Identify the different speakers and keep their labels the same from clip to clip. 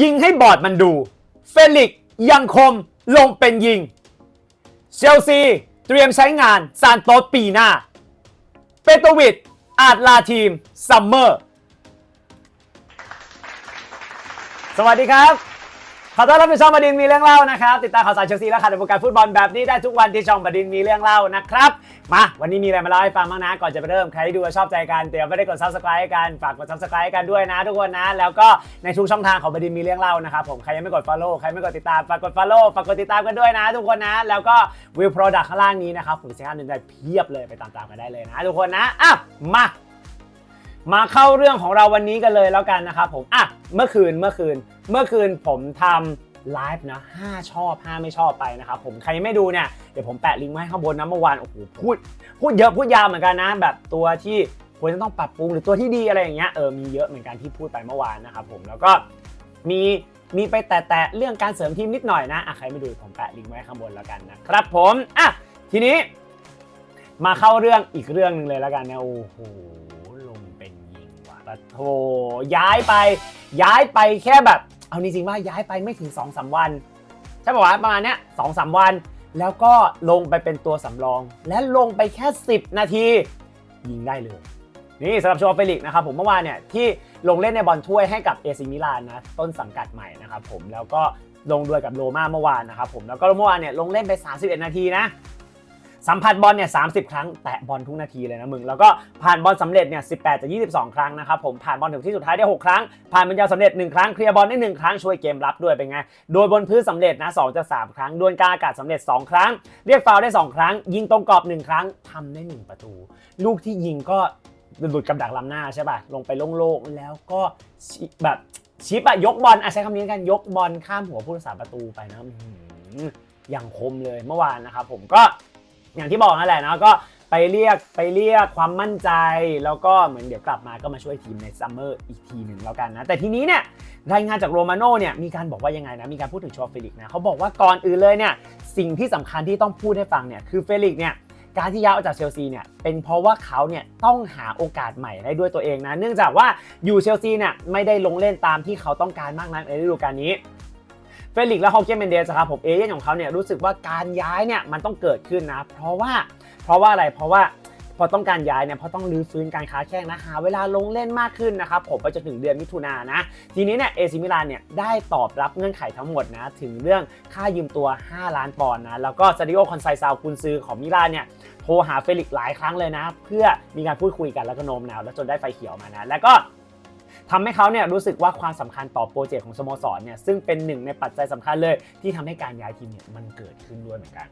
Speaker 1: ยิงให้บอร์ดมันดู เฟลิกยังคมลงเป็นยิง เชลซี เตรียมใช้งานซานโตสปีหน้า เปโตวิดอาจลาทีมซัมเมอร์ สวัสดีครับ ขอต้อนรับสู่ช่องบดินมีเรื่องเล่านะครับ ติดตามข่าวสารเชลซีและข่าวในวงการฟุตบอลแบบนี้ได้ทุกวันที่ช่องบดินมีเรื่องเล่านะครับ มาวันนี้มีอะไรมาเล่าให้ฟังบ้างนะ ก่อนจะไปเริ่มใครที่ดูชอบใจกันเดี๋ยวไม่ได้กด subscribe กันฝากกด subscribe กันด้วยนะทุกคนนะ แล้วก็ในทุกช่องทางของบดินมีเรื่องเล่านะครับผมใครยังไม่กด follow ใครไม่กดติดตามฝากกด follow ฝากกดติดตามกันด้วยนะ ทุกคนนะ แล้วก็วิว product ข้างล่างนี้นะครับผมสินค้าหนึ่งได้เพียบเลยไปตามๆกันได้เลยนะทุกคนนะอะมามาเข้าเรื่องของเราวันนี้กันเลยแล้วกันนะครับผมอะเมื่อคืนเมื่อคืน เมื่อคืนผมทำไลฟ์นะ5ชอบ5ไม่ชอบไปนะครับผมใครไม่ดูเนี่ยเดี๋ยวผมแปะลิงก์ไว้ข้างบนนะเมื่อวานโอ้โหพูดพูดเยอะพูดยาวเหมือนกันนะ แบบตัวที่ควรจะต้องปรับปรุงหรือตัวที่ดีอะไรอย่างเงี้ยเออมีเยอะเหมือนกันที่พูดไปเมื่อวานนะครับผมแล้วก็มีมีไปแตะเรื่องการเสริมทีมนิดหน่อยนะอะใครไม่ดูผมแปะลิงก์ไว้ข้างบนแล้วกันนะครับผมอะทีนี้ มาเข้าเรื่องอีกเรื่องหนึ่งเลยแล้วกันนะโอ้โหลงเป็นยิงว่ะปะโถย้ายไป ย้ายไปแค่แบบ เอาจริงๆว่าย้ายไปไม่ถึง2อสวันใช่ป่าวะประมาณเนี้ยสองสามวัน แล้วก็ลงไปเป็นตัวสำรอง และลงไปแค่ 10 นาที ยิงได้เลย นี่สำหรับโชว์เฟลิกนะครับผมเมื่อวานเนี่ยที่ลงเล่นในบอลถ้วยให้กับเอซิมิลานนะต้นสังกัดใหม่นะครับผมแล้วก็ลงด้วยกับโรม่าเมื่อวานนะครับผมแล้วก็เมื่อวานเนี่ยลงเล่นไป 31 นาทีนะ สัมผัสบอลเนี่ยสาครั้งแตะบอลทุกนาทีเลยนะมึง แล้วก็ผ่านบอลสำเร็จเนี่ย18จาก 22 ครั้งนะครับผมผ่านบอลถึงที่สุดท้ายได้ 6 ครั้ง ผ่านบอลยาวสำเร็จ 1 ครั้งเคลียร์บอลได้ 1 ครั้งช่วยเกมรับด้วยเป็นไง โดยบนพื้นสำเร็จนะ2จาก3ครั้งดวลกาอากาศสำเร็จ 2 ครั้ง เรียกฟาวล์ได้ 2 ครั้ง ยิงตรงกรอบ 1 ครั้งทำได้ 1 ประตู ลูกที่ยิงก็หลุดกับดักลำหน้าใช่ป่ะลงไปโล่งๆแล้วก็แบบชิปอะยกบอลอะใช้คำนี้กันยกบอลข้ามหัวผู้รักษาประตูไปนะอย่างคมเลยเมื่อวานนะครับผมก็ อย่างที่บอกนั่นแหละเนาะก็ไปเรียกไปเรียกความมั่นใจ แล้วก็เหมือนเดี๋ยวกลับมาก็มาช่วยทีมในซัมเมอร์อีกทีหนึ่งแล้วกันนะ แต่ทีนี้เนี่ยรายงานจากโรมาโน่เนี่ยมีการบอกว่ายังไงนะมีการพูดถึงชอเฟลิกนะเขาบอกว่าก่อนอื่นเลยเนี่ยสิ่งที่สำคัญที่ต้องพูดให้ฟังเนี่ยคือเฟลิกเนี่ยการที่ย้ายออกจากเชลซีเนี่ยเป็นเพราะว่าเขาเนี่ยต้องหาโอกาสใหม่ได้ด้วยตัวเองนะ เนื่องจากว่าอยู่เชลซีเนี่ยไม่ได้ลงเล่นตามที่เขาต้องการมากนักในฤดูกาลนี้ เฟลิกซ์และฮอเกมเมนเดสครับผมเอเย่นของเขาเนี่ยรู้สึกว่าการย้ายเนี่ยมันต้องเกิดขึ้นนะเพราะว่าเพราะว่าอะไรเพราะว่าพอต้องการย้ายเนี่ยเพราะต้องรื้อฟื้นการค้าแข่งนะหาเวลาลงเล่นมากขึ้นนะครับผมไปจนถึงเดือนมิถุนายนนะ ทีนี้เนี่ยเอซิมิลานเนี่ยได้ตอบรับเงื่อนไขทั้งหมดนะ ถึงเรื่องค่ายืมตัว 5 ล้านปอนด์นะ แล้วก็ซาดิโอคอนไซซาวกุนซือของมิลานเนี่ยโทรหาเฟลิกซ์หลายครั้งเลยนะ เพื่อมีการพูดคุยกันแล้วก็โน้มน้าวแล้วจนได้ไฟเขียวมานะแล้วก็ ทำให้เขาเนี่ยรู้สึกว่าความสำคัญต่อโปรเจกต์ของสโมสรเนี่ยซึ่งเป็นหนึ่งในปัจจัยสำคัญเลย ที่ทำให้การย้ายทีมเนี่ยมันเกิดขึ้นด้วยเหมือนกัน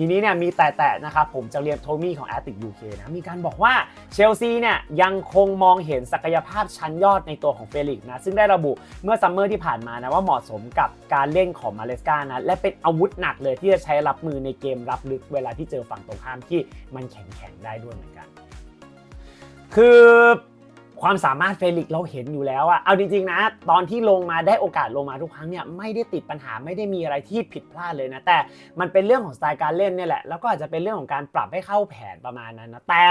Speaker 1: ทีนี้เนี่ยมีแต่แต่นะครับผมจะเรียนโทมี่ของแอตติกยูเคนะมีการบอกว่าเชลซีเนี่ยยังคงมองเห็นศักยภาพชั้นยอดในตัวของเฟลิกซ์นะซึ่งได้ระบุเมื่อซัมเมอร์ที่ผ่านมานะว่าเหมาะสมกับการเล่นของมาเลสกานะและเป็นอาวุธหนักเลยที่จะใช้รับมือในเกมรับลึกเวลาที่เจอฝั่งตรงข้ามที่มันแข็งๆได้ด้วยเหมือนกัน คือ ความสามารถเฟลิกเราเห็นอยู่แล้วอะเอาจริงๆนะ ตอนที่ลงมาได้โอกาสลงมาทุกครั้งเนี่ยไม่ได้ติดปัญหาไม่ได้มีอะไรที่ผิดพลาดเลยนะ แต่มันเป็นเรื่องของสไตล์การเล่นเนี่ยแหละ แล้วก็อาจจะเป็นเรื่องของการปรับให้เข้าแผนประมาณนั้นนะแต่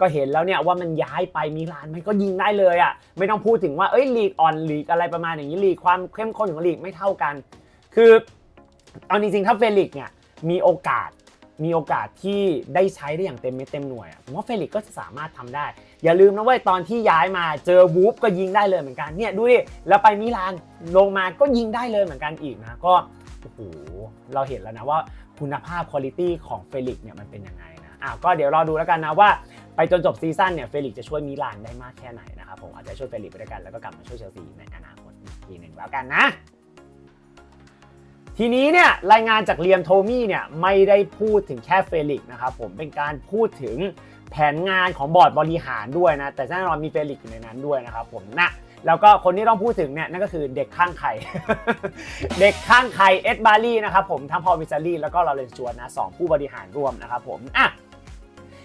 Speaker 1: ก็เห็นแล้วเนี่ยว่ามันย้ายไปมิลานมันก็ยิงได้เลยอะไม่ต้องพูดถึงว่าเอ้ยลีกออนลีกอะไรประมาณอย่างนี้ลีกความเข้มข้นของลีกไม่เท่ากัน คือเอาจริงๆถ้าเฟลิกเนี่ยมีโอกาสมีโอกาสที่ได้ใช้ได้อย่างเต็มเม็ดเต็มหน่วยผมว่าเฟลิกก็จะสามารถทำได้ อย่าลืมนะเว้ยตอนที่ย้ายมาเจอวูฟก็ยิงได้เลยเหมือนกันเนี่ยดูดิแล้วไปมิลานลงมาก็ยิงได้เลยเหมือนกันอีกนะก็โอ้โหเราเห็นแล้วนะว่าคุณภาพคุณภาพของเฟลิกเนี่ยมันเป็นยังไงนะอ้าวก็เดี๋ยวรอดูแล้วกันนะว่าไปจนจบซีซั่นเนี่ยเฟลิกจะช่วยมิลานได้มากแค่ไหนนะครับผมอาจจะช่วยเฟลิกไปด้วยกันแล้วก็กลับมาช่วยเชลซีในอนาคตอีกทีหนึ่งแล้วกันนะ ทีนี้เนี่ยรายงานจากเลียมโทมี่เนี่ยไม่ได้พูดถึงแค่เฟลิกซ์นะครับผมเป็นการพูดถึงแผนงานของบอร์ดบริหารด้วยนะ แต่แน่นอนมีเฟลิกซ์อยู่ในนั้นด้วยนะครับผมนะแล้วก็คนที่ต้องพูดถึงเนี่ยนั่นก็คือเด็กข้างไข่ เด็กข้างไข่เอ็ดบารี่นะครับผมทั้งพอลมิซารีแล้วก็ลอเรนซ์จวนนะสองผู้บริหารร่วมนะครับผมอะ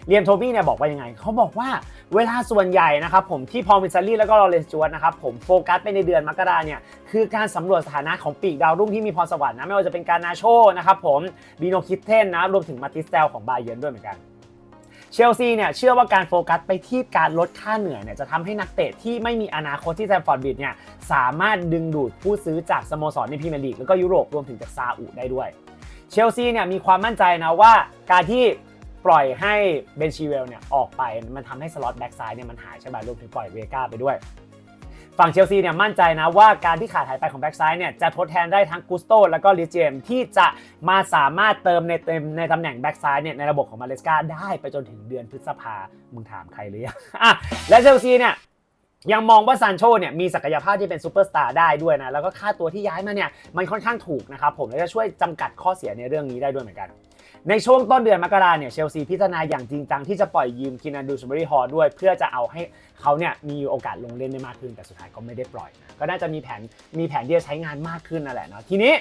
Speaker 1: เลียมโทบี้เนี่ยบอกว่ายังไง เขาบอกว่าเวลาส่วนใหญ่นะครับผมที่พอลมิซารีแล้วก็ลอเรนจวนนะครับผมโฟกัสไปในเดือนมกราเนี่ยคือการสำรวจสถานะของปีกดาวรุ่งที่มีพรสวรรค์นะไม่ว่าจะเป็นการนาโชนะครับผมบีโนคิทเทนนะรวมถึงมาติสเตลของบาเยนด้วยเหมือนกันเชลซีเนี่ยเชื่อว่าการโฟกัสไปที่การลดค่าเหนื่อยเนี่ยจะทำให้นักเตะที่ไม่มีอนาคตที่แซมฟอร์ดบิดเนี่ยสามารถดึงดูดผู้ซื้อจากสโมสรในพรีเมียร์ลีกแล้วก็ยุโรปรวมถึงจากซาอุได้ด้วย เชลซีเนี่ยมีความมั่นใจนะว่าการที่ ปล่อยให้เบนชีเวลเนี่ยออกไปมันทำให้สล็อตแบ็กซ้ายเนี่ยมันหายใช่ไหมรวมถึงปล่อยเวก้าไปด้วย ฝั่งเชลซีเนี่ยมั่นใจนะว่าการที่ขาดหายไปของแบ็กซ้ายเนี่ยจะทดแทนได้ทั้งกุสโตแล้วก็ลิเจมที่จะมาสามารถเติมในเต็มในตำแหน่งแบ็กซ้ายเนี่ยในระบบของมาเลสกาได้ไปจนถึงเดือนพฤษภามึงถามใครหรือยังอะและเชลซีเนี่ยยังมองว่าซานโชเนี่ยมีศักยภาพที่เป็นซูเปอร์สตาร์ได้ด้วยนะ แล้วก็ค่าตัวที่ย้ายมาเนี่ยมันค่อนข้างถูกนะครับผม และจะช่วยจำกัดข้อเสียในเรื่องนี้ได้ด้วยเหมือนกัน ในช่วงต้นเดือนมกราเนี่ยเชลซีพิจารณาอย่างจริงจังที่จะปล่อยยืมคินาดูสเบรีฮอลด้วย เพื่อจะเอาให้เขาเนี่ยมีโอกาสลงเล่นได้มากขึ้น แต่สุดท้ายก็ไม่ได้ปล่อย ก็น่าจะมีแผนมีแผนที่จะใช้งานมากขึ้นนั่นแหละเนาะทีนี้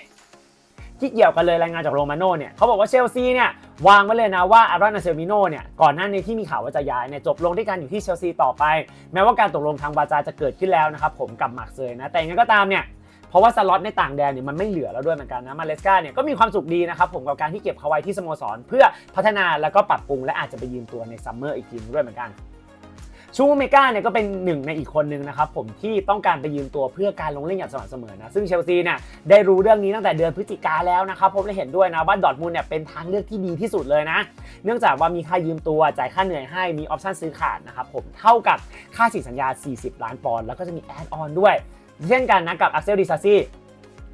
Speaker 1: ที่เกี่ยวกันเลยรายงานจากโรมาโน่เนี่ยเขาบอกว่าเชลซีเนี่ยวางไว้เลยนะว่าอารอนอเซมิโนเนี่ยก่อนหน้านี้ที่มีข่าวว่าจะย้ายเนี่ยจบลงที่การอยู่ที่เชลซีต่อไป แม้ว่าการตกลงทางบาจาจะเกิดขึ้นแล้วนะครับผมกับมาร์กเซยนะแต่ยังไงก็ตามเนี่ย เพราะว่าสล็อตในต่างแดนเนี่ยมันไม่เหลือแล้วด้วยเหมือนกันนะมาเลสกาเนี่ยก็มีความสุขดีนะครับผมกับการที่เก็บเขาไว้ที่สโมสร เพื่อพัฒนาแล้วก็ปรับปรุงและอาจจะไปยืมตัวในซัมเมอร์อีกทีนึงด้วยเหมือนกันชูเมกาเนี่ยก็เป็นหนึ่งในอีกคนนึงนะครับผมที่ต้องการไปยืมตัวเพื่อการลงเล่นอย่างสม่ำเสมอนะซึ่งเชลซีเนี่ยได้รู้เรื่องนี้ตั้งแต่เดือนพฤศจิกาแล้วนะครับผมได้เห็นด้วยนะว่าดอทมูลเนี่ยเป็นทางเลือกที่ดีที่สุดเลยนะ เนื่องจากว่ามีค่ายืมตัวจ่ายค่าเหนื่อยให้มีออปชั่นซื้อขาดนะครับผมเท่ากับค่าสินสัญญา 40 ล้านปอนด์แล้วก็จะมีแอดออนด้วย เช่นกันนะกับอักเซลดิซาซี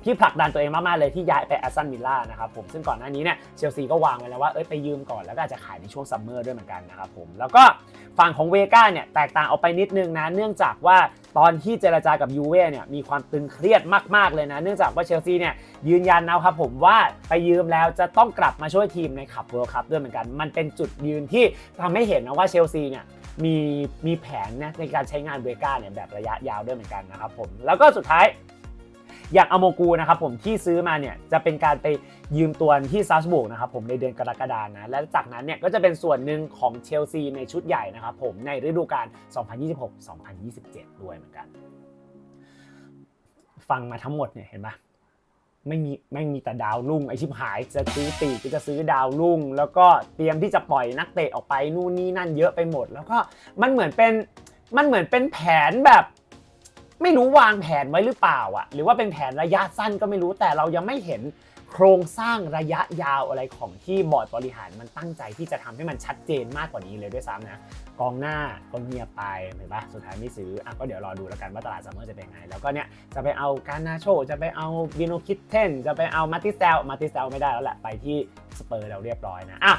Speaker 1: ที่ผลักดันตัวเองมากๆเลยที่ย้ายไปแอสตันวิลล่านะครับผมซึ่งก่อนหน้านี้เนี่ยเชลซีก็วางไว้แล้วว่าเอ้ยไปยืมก่อนแล้วก็อาจจะขายในช่วงซัมเมอร์ด้วยเหมือนกันนะครับผมแล้วก็ฝั่งของเวก้าเนี่ยแตกต่างออกไปนิดนึงนะ เนื่องจากว่าตอนที่เจรจากับยูเว่เนี่ยมีความตึงเครียดมากๆเลยนะ เนื่องจากว่าเชลซีเนี่ยยืนยันนะครับผมว่าไปยืมแล้วจะต้องกลับมาช่วยทีมในขับเวิลด์คัพด้วยเหมือนกัน มันเป็นจุดยืนที่ทำให้เห็นนะว่าเชลซีเนี่ย มีมีแผนนะในการใช้งานเวก้าเนี่ยแบบระยะยาวด้วยเหมือนกันนะครับผมแล้วก็สุดท้ายอย่างอโมกูนะครับผมที่ซื้อมาเนี่ยจะเป็นการไปยืมตัวที่ซัสบุกนะครับผมในเดือนกรกฎานะและจากนั้นเนี่ยก็จะเป็นส่วนหนึ่งของเชลซีในชุดใหญ่นะครับผมในฤดูกาล 2026-2027 ด้วยเหมือนกัน ฟังมาทั้งหมดเนี่ยเห็นปะ ไม่มีไม่มีแต่ดาวรุ่งไอชิบหายจะซื้อปีกก็จะซื้อดาวรุ่ง แล้วก็เตรียมที่จะปล่อยนักเตะออกไปนู่นนี่นั่นเยอะไปหมด แล้วก็มันเหมือนเป็นมันเหมือนเป็นแผนแบบ ไม่รู้วางแผนไว้หรือเปล่าอะหรือว่าเป็นแผนระยะสั้นก็ไม่รู้แต่เรายังไม่เห็น โครงสร้างระยะยาวอะไรของที่บอร์ดบริหารมันตั้งใจที่จะทำให้มันชัดเจนมากกว่านี้เลยด้วยซ้ำนะกองหน้าก็เงียบไปเห็นปะสุดท้ายไม่ซื้ออะก็เดี๋ยวรอดูแล้วกันว่าตลาดซัมเมอร์จะเป็นไง แล้วก็เนี่ยจะไปเอาการนาโชจะไปเอาบิโนคิทเทนจะไปเอามาติสเซลมาติสเซลไม่ได้แล้วแหละไปที่สเปอร์เราเรียบร้อยนะอะ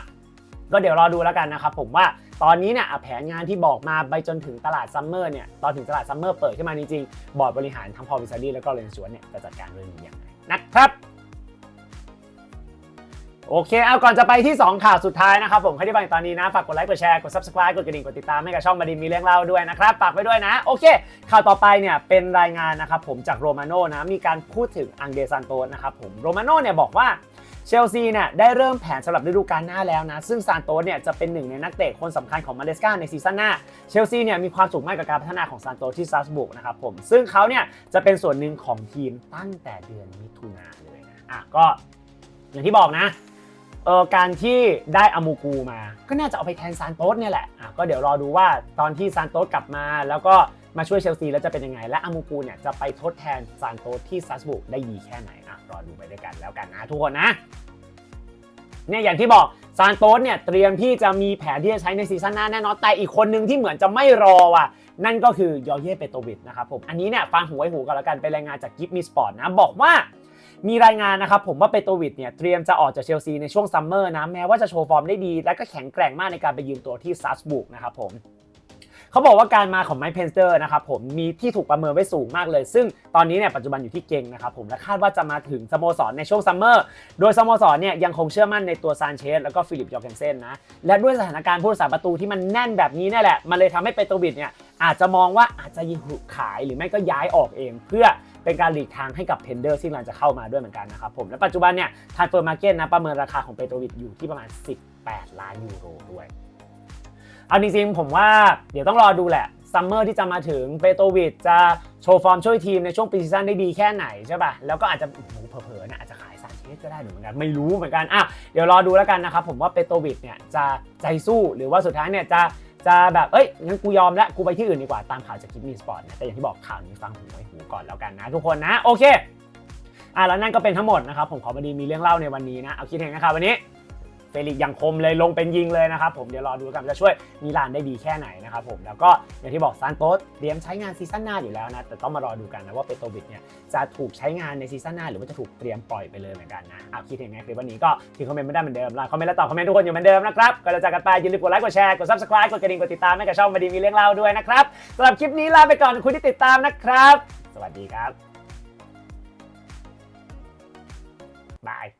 Speaker 1: ก็เดี๋ยวรอดูแล้วกันนะครับผมว่าตอนนี้เนี่ยแผนงานที่บอกมาไปจนถึงตลาดซัมเมอร์เนี่ยตอนถึงตลาดซัมเมอร์เปิดขึ้นมาจริงๆบอร์ดบริหารทั้งพอวิซารีแล้วก็เรนสวนเนี่ยจะจัดการเรื่องนี้ยังไงนะครับ โอเค เอาก่อนจะไปที่ 2 ข่าวสุดท้ายนะครับผม ใครที่ฟังอยู่ตอนนี้นะ ฝากกดไลค์กดแชร์ กด subscribe กดกระดิ่ง กดติดตามให้กับช่องบดินมีเรื่องเล่าด้วยนะครับ ฝากไว้ด้วยนะ โอเค ข่าวต่อไปเนี่ย เป็นรายงานนะครับผมจากโรมาโน่นะ มีการพูดถึงอังเดซันโตนะครับผม โรมาโน่เนี่ยบอกว่าเชลซีเนี่ยได้เริ่มแผนสำหรับฤดูกาลหน้าแล้วนะ ซึ่งซานโตสเนี่ยจะเป็นหนึ่งในนักเตะคนสำคัญของมาเลสกาในซีซั่นหน้า เชลซีเนี่ยมีความสุขมากกับการพัฒนาของซานโตสที่ซัสบุกนะครับผม ซึ่งเขาเนี่ยจะเป็นส่วนหนึ่งของทีมตั้งแต่เดือนมิถุนาเลยนะอะก็อย่างที่บอกนะ เออการที่ได้อามูกูมา ก็น่าจะเอาไปแทนซานโตสเนี่ยแหละอะก็เดี๋ยวรอดูว่าตอนที่ซานโตสกลับมา แล้วก็มาช่วยเชลซีแล้วจะเป็นยังไง และอามูกูเนี่ยจะไปทดแทนซานโตสที่ซัสบุกได้ดีแค่ไหนอะรอดูไปด้วยกันแล้วกันนะทุกคนนะเนี่ยอย่างที่บอกซานโตสเนี่ยเตรียมที่จะมีแผนที่จะใช้ในซีซั่นหน้าแน่นอนแต่อีกคนหนึ่งที่เหมือนจะไม่รอว่ะ นั่นก็คือยอเย่เปโตวิดนะครับผมอันนี้เนี่ยฟังหูไว้หูกันแล้วกันเป็นรายงานจากกิฟมีสปอร์ตนะบอกว่า มีรายงานนะครับผมว่าเปโตวิดเนี่ยเตรียมจะออกจากเชลซีในช่วงซัมเมอร์นะแม้ว่าจะโชว์ฟอร์มได้ดี และก็แข็งแกร่งมากในการไปยืมตัวที่ซัสบุกนะครับผมเขาบอกว่าการมาของไมค์เพนสเตอร์นะครับผมมีที่ถูกประเมินไว้สูงมากเลย ซึ่งตอนนี้เนี่ยปัจจุบันอยู่ที่เก่งนะครับผมและคาดว่าจะมาถึงสโมสรในช่วงซัมเมอร์โดยสโมสรเนี่ยยังคงเชื่อมั่นในตัวซานเชสแล้วก็ฟิลิปยอร์เกนเซนนะและด้วยสถานการณ์ผู้รักษาประตูที่มันแน่นแบบนี้นี่แหละมันเลยทำให้เปโตวิดเนี่ยอาจจะมองว่าอาจจะยิงขายหรือไม่ก็ย้ายออกเอง เพื่อ เป็นการหลีกทางให้กับเพนเดอร์ที่กำลังจะเข้ามาด้วยเหมือนกันนะครับผมและปัจจุบันเนี่ยทานเฟอร์มาร์เก็ตนะประเมินราคาของเปโตวิดอยู่ที่ประมาณ 18 ล้านยูโรด้วยเอาจริงๆผมว่าเดี๋ยวต้องรอดูแหละซัมเมอร์ที่จะมาถึงเปโตวิดจะโชว์ฟอร์มช่วยทีมในช่วงปีซีซั่นได้ดีแค่ไหนใช่ป่ะ แล้วก็อาจจะโอ้โหเผลอๆนะอาจจะขายซานเชเอ๊ะจะได้เหมือนกัน ไม่รู้เหมือนกันอะเดี๋ยวรอดูแล้วกันนะครับ ผมว่าเปโตวิชเนี่ยจะใจสู้หรือว่าสุดท้ายเนี่ยจะ จะแบบเอ้ยงั้นกูยอมแล้วกูไปที่อื่นดีกว่าตามข่าวจากคลิปมีสปอร์ตนะแต่อย่างที่บอกข่าวนี้ฟังหูไว้หูก่อนแล้วกันนะทุกคนนะโอเคอะแล้วนั่นก็เป็นทั้งหมดนะครับผมขอบดีมีเรื่องเล่าในวันนี้นะเอาคิดเห็นนะครับวันนี้ เฟลิกซ์ยังคมเลยลงเป็นยิงเลยนะครับผมเดี๋ยวรอดูกันจะช่วยมิลานได้ดีแค่ไหนนะครับผมแล้วก็อย่างที่บอกซานโตสเตรียมใช้งานซีซั่นหน้าอยู่แล้วนะแต่ต้องมารอดูกันนะว่าเปโตวิชเนี่ยจะถูกใช้งานในซีซั่นหน้า หรือว่าจะถูกเตรียมปล่อยไปเลยเหมือนกันนะเอาคิดเห็นไงคลิปวันนี้ก็ทิ้งคอมเมนต์ไม่ได้เหมือนเดิมไลน์คอมเมนต์และตอบคอมเมนต์ทุกคนอยู่เหมือนเดิมนะครับก็จะจากกันไปอย่าลืมกดไลค์กดแชร์กด subscribe กดกระดิ่งกดติดตามให้กับช่องมาดีมีเรื่องเล่าด้วยนะครับสำหรับคลิปนี้ลาไปก่อนคุณที่ติดตามนะครับ สวัสดีครับบาย